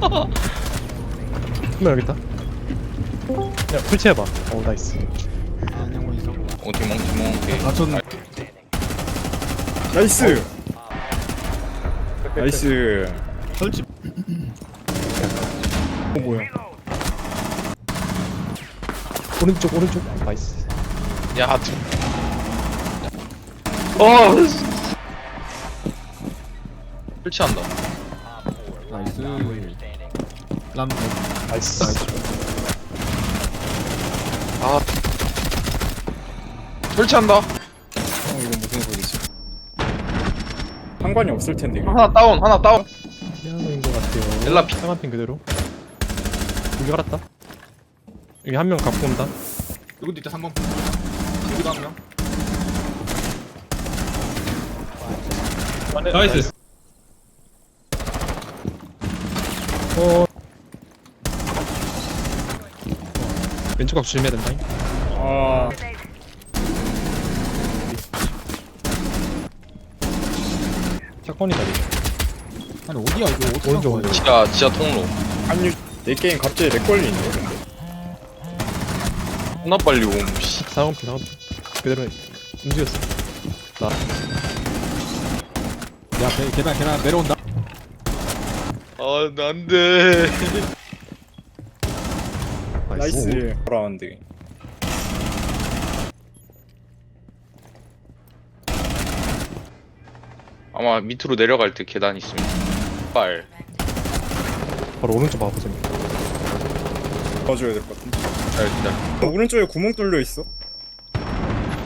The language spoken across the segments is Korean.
한명 여기 있다. 야, 풀치해봐. 오, 나이스. 어 디몽 디몽 오케이 맞췄네. 나이스 나이스 설치. 어 뭐야 오른쪽, 오른쪽. 나이스. 야 디... 어 설치한다 나이스. 람. 나이스. 아 설치한다 어 이거 무슨 소리지 상관이 없을 텐데 이거 하나 다운 하나 다운 피아노인 것 같아요. 엘라 피- 상한 핀 그대로. 여기 갈았다. 여기 한 명 갖고 온다. 여기도 있다 3번. 여기도 한 명. 나이스. 어. 왼쪽 각 조심해야 된다. 아 사건이다. 이거. 아니 어디야 이거 어떻게 오른쪽, 한 거야? 지하 지하 통로 아니 내 게임 갑자기 렉 걸리네 근데 하나 빨리 옴씨 핀, 상한 핀. 그대로 움직였어. 나. 야 배, 계단 계단 내려온다. 아 안 돼 나이스 라운드 아마 밑으로 내려갈 때 계단 있으면 빨 바로 오른쪽 봐보세요. 봐줘야 될 것 같은데 잘 기다려 어, 오른쪽에 구멍 뚫려 있어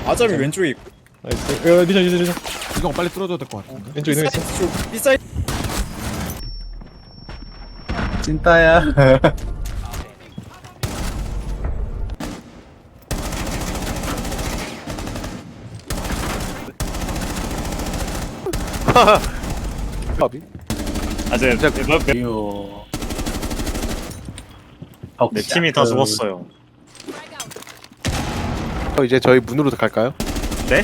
아잠이 왼쪽에 있고 나이스. 야, 리전, 리전, 리전. 이거 빨리 뚫어줘야 될 것 같은데. 왼쪽 이동 있어. 쪽, 이 사이드 찐따야. 아제 내, 이요. 내 팀이 다 죽었어요. 어, 이제 저희 문으로 갈까요? 네?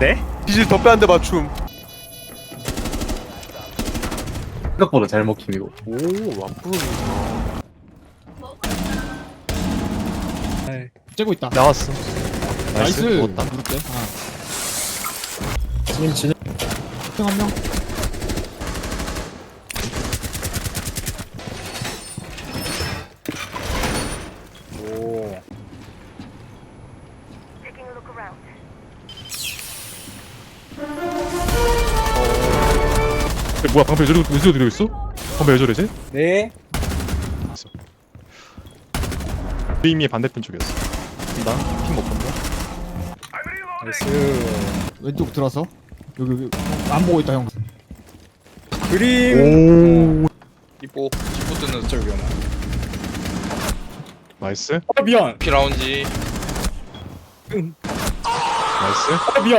네? 디질 더 빼는데 맞춤. 생각보다 잘 먹힘 이거. 오, 와플. 째고 있다. 나왔어. 나이스. 먹었다. 때. 하나. 진임 진임 한 명. 오 Taking a look around. 야, 뭐야, 방패 왜 저리, 왜 저리 들어 있어? 방패 왜 저러지? 네 그림이 반대편 쪽이었어. 나? 핑못 본다. 나이스 왼쪽 들어서. 여기 여기 안 보고 있다 형. 그림 오. 이뽀 이뽀 뜨는 진짜 위험하 나이스. 아 미안 피라운지 나이스. 아 미안